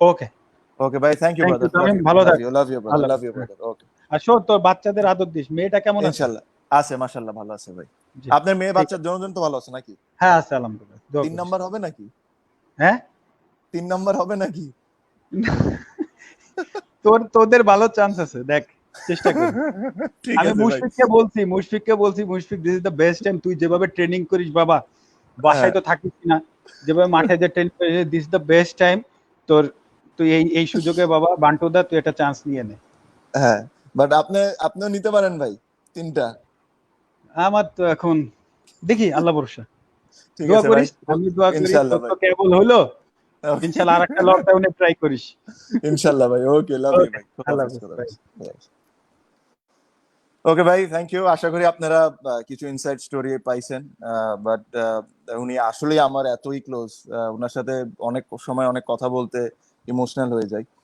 ওকে ওকে ভাই thank you brother ভালো থাক। Love you brother love you brother okay আর শোন তোর বাচ্চাদের আদর দিস। মেয়েটা কেমন আছে? ইনশাআল্লাহ। আছে মাশাআল্লাহ ভালো আছে ভাই। আপনার মেয়ে বাচ্চার জন্য তো ভালো আছে নাকি? হ্যাঁ আছে আলহামদুলিল্লাহ। তিন। নাম্বার হবে নাকি? হ্যাঁ? তিন নাম্বার হবে নাকি? তোর তোদের ভালো চান্স আছে দেখ চেষ্টা কর। আমি মুশফিককে বলছি মুশফিককে বলছি Mushfiq this is the best time তুই যেভাবে ট্রেনিং করিস বাবা বাসায় হ্যাঁ। তো থাকিস না যেভাবে মাঠে যে ট্রেনিং করিস দিস দ্য বেস্ট টাইম তোর তুই এই এই সুযোগে বাবা বান্টুদা তুই একটা চান্স নিয়ে নে। হ্যাঁ বাট আপনি আপনিও নিতে পারেন ভাই তিনটা। আমার তো এখন দেখি আল্লাহ ভরসা। দোয়া করিস আমি দোয়া করি কেবল হলো। Okay. ইনশাআল্লাহ আরেকটা লকডাউনে ট্রাই করিস। ইনশাআল্লাহ ভাই ওকে লাভ ইউ ভাই। ওকে ভাই থ্যাংক ইউ আশা করি আপনারা কিছু ইনসাইড স্টোরি পাইছেন বাট উনি আসলেই আমার এতই ক্লোজ ওনার সাথে অনেক সময় অনেক কথা বলতে ইমোশনাল হয়ে যায়